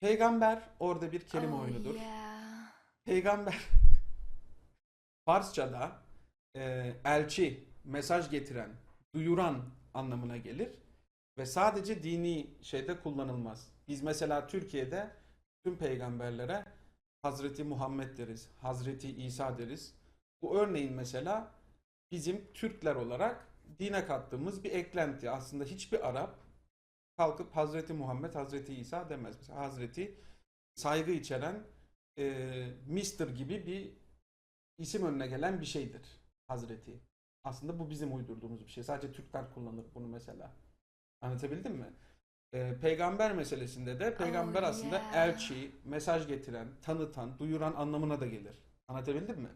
Peygamber orada bir kelime Oh, oyunudur. yeah. Peygamber Farsçada e, elçi, mesaj getiren, duyuran anlamına gelir ve sadece dini şeyde kullanılmaz. Biz mesela Türkiye'de tüm peygamberlere Hazreti Muhammed deriz, Hazreti İsa deriz. Bu örneğin mesela bizim Türkler olarak dine kattığımız bir eklenti. Aslında hiçbir Arap kalkıp Hazreti Muhammed, Hazreti İsa demez. Mesela Hazreti saygı içeren e, Mister gibi bir isim önüne gelen bir şeydir Hazreti. Aslında bu bizim uydurduğumuz bir şey. Sadece Türkler kullanır bunu mesela. Anlatabildim mi? E, peygamber meselesinde de peygamber Oh, aslında yeah. elçi, mesaj getiren, tanıtan, duyuran anlamına da gelir. Anlatabildim mi?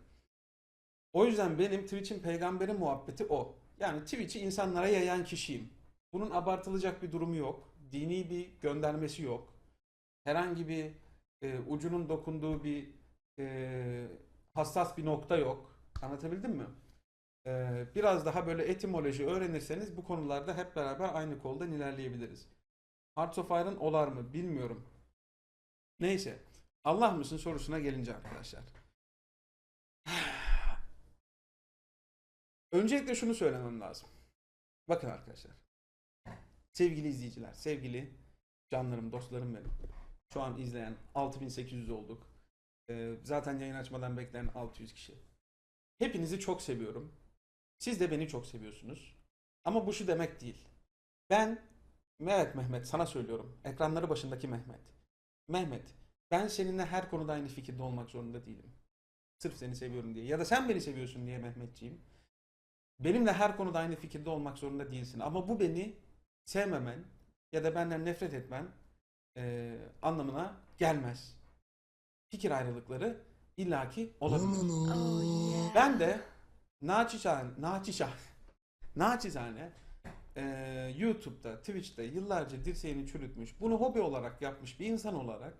O yüzden benim Twitch'in peygamberi muhabbeti o. Yani Twitch'i insanlara yayan kişiyim. Bunun abartılacak bir durumu yok. Dini bir göndermesi yok. Herhangi bir e, ucunun dokunduğu bir e, hassas bir nokta yok. Anlatabildim mi? E, biraz daha böyle etimoloji öğrenirseniz bu konularda hep beraber aynı koldan ilerleyebiliriz. Hearts of Iron olar mı bilmiyorum. Neyse. Allah mısın sorusuna gelince arkadaşlar. Öncelikle şunu söylemem lazım. Bakın arkadaşlar. Sevgili izleyiciler, sevgili canlarım, dostlarım benim. Şu an izleyen 6800 olduk. Ee, zaten yayın açmadan bekleyen 600 kişi. Hepinizi çok seviyorum. Siz de beni çok seviyorsunuz. Ama bu şu demek değil. Ben, evet Mehmet sana söylüyorum. Ekranları başındaki Mehmet. Mehmet, ben seninle her konuda aynı fikirde olmak zorunda değilim. Sırf seni seviyorum diye. Ya da sen beni seviyorsun diye Mehmetciğim. Benimle her konuda aynı fikirde olmak zorunda değilsin. Ama bu beni sevmemen ya da benden nefret etmen e, anlamına gelmez. Fikir ayrılıkları illaki olabilir. Oh, yeah. Ben de naçizane, naçizane, naçizane e, YouTube'da, Twitch'te yıllarca dirseğini çürütmüş, bunu hobi olarak yapmış bir insan olarak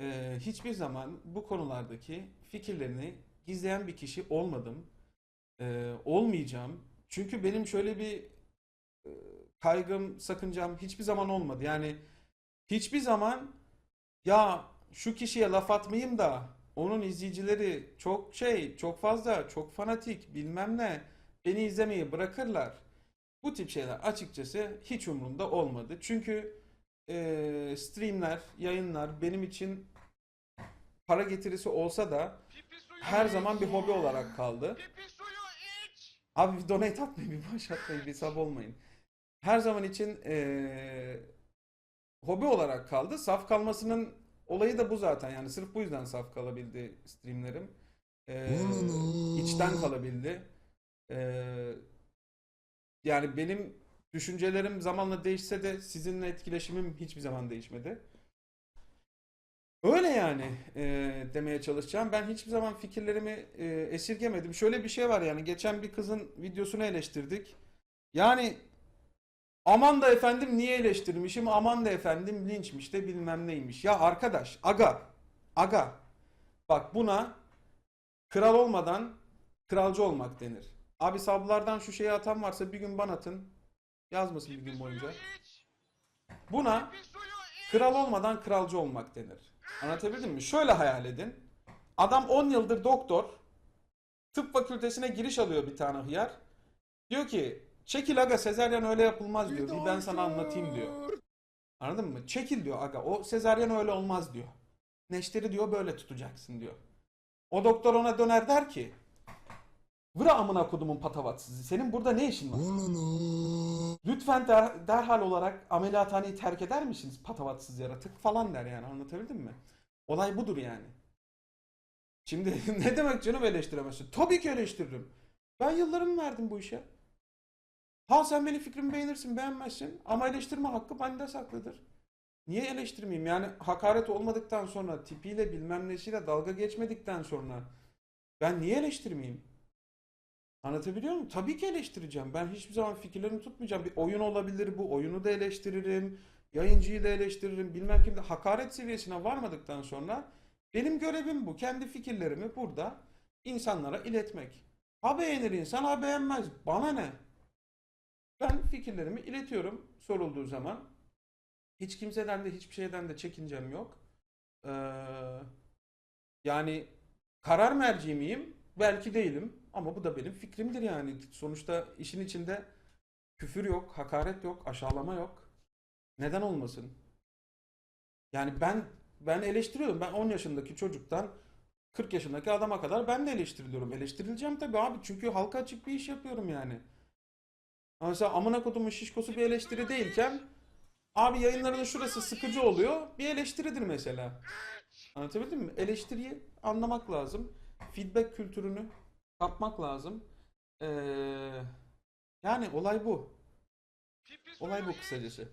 e, hiçbir zaman bu konulardaki fikirlerini gizleyen bir kişi olmadım. E, olmayacağım. Çünkü benim şöyle bir e, kaygım, sakıncam hiçbir zaman olmadı. Yani hiçbir zaman ya şu kişiye laf atmayayım da onun izleyicileri çok şey, çok fazla, çok fanatik, bilmem ne. Beni izlemeyi bırakırlar. Bu tip şeyler açıkçası hiç umurumda olmadı. Çünkü eee, streamler, yayınlar benim için para getirisi olsa da her zaman bir hobi olarak kaldı. Abi bir donate atmayın, bir bağış atmayın, bir sub olmayın. Her zaman için eee, hobi olarak kaldı. Saf kalmasının olayı da bu zaten. Yani sırf bu yüzden saf kalabildi streamlerim. Eee içten kalabildi. Eee, yani benim düşüncelerim zamanla değişse de sizinle etkileşimim hiçbir zaman değişmedi. Öyle yani eee, demeye çalışacağım. Ben hiçbir zaman fikirlerimi eee, esirgemedim. Şöyle bir şey var yani geçen bir kızın videosunu eleştirdik. Yani aman da efendim niye eleştirmişim? Aman da efendim linçmiş de bilmem neymiş. Ya arkadaş, aga, aga. Bak buna kral olmadan kralcı olmak denir. Abi sablardan şu şeyi atan varsa bir gün bana atın. Yazmasın bir gün boyunca. Buna. Kral olmadan kralcı olmak denir. Anlatabildim mi? Şöyle hayal edin. Adam 10 yıldır doktor. Tıp fakültesine giriş alıyor bir tane hıyar. Diyor ki çekil aga sezaryen öyle yapılmaz diyor. Bir ben sana anlatayım diyor. Anladın mı? Çekil diyor aga. O sezaryen öyle olmaz diyor. Neşteri diyor böyle tutacaksın diyor. O doktor ona döner der ki Vıra amına kodumun patavatsızı. Senin burada ne işin var? Lütfen der- derhal olarak ameliyathaneyi terk eder misiniz patavatsız yaratık falan der yani anlatabildim mi? Olay budur yani. Şimdi ne demek canım eleştiremezsin? Tabii ki eleştiririm. Ben yıllarımı verdim bu işe. Ha sen benim fikrimi beğenirsin beğenmezsin ama eleştirme hakkı bende saklıdır. Niye eleştirmeyeyim? Yani hakaret olmadıktan sonra tipiyle bilmem nesiyle dalga geçmedikten sonra ben niye eleştirmeyeyim? Anlatabiliyor muyum? Tabii ki eleştireceğim. Ben hiçbir zaman fikirlerimi tutmayacağım. Bir oyun olabilir bu. Oyunu da eleştiririm. Yayıncıyı da eleştiririm. Bilmem kim de. Hakaret seviyesine varmadıktan sonra benim görevim bu. Kendi fikirlerimi burada insanlara iletmek. Ha beğenir insan ha beğenmez. Bana ne? Ben fikirlerimi iletiyorum sorulduğu zaman. Hiç kimseden de hiçbir şeyden de çekincem yok. Ee, yani karar merci miyim? Belki değilim. Ama bu da benim fikrimdir yani. Sonuçta işin içinde küfür yok, hakaret yok, aşağılama yok. Neden olmasın? Yani ben ben eleştiriyorum. Ben 10 yaşındaki çocuktan 40 yaşındaki adama kadar ben de eleştiriliyorum. Eleştirileceğim tabii abi. Çünkü halka açık bir iş yapıyorum yani. Mesela amına kodumun şişkosu bir eleştiri değilken abi yayınlarının şurası sıkıcı oluyor. Bir eleştiridir mesela. Anlatabildim mi? Eleştiriyi anlamak lazım. Feedback kültürünü kapmak lazım. Ee, yani olay bu. Olay bu kısacası.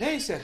Neyse.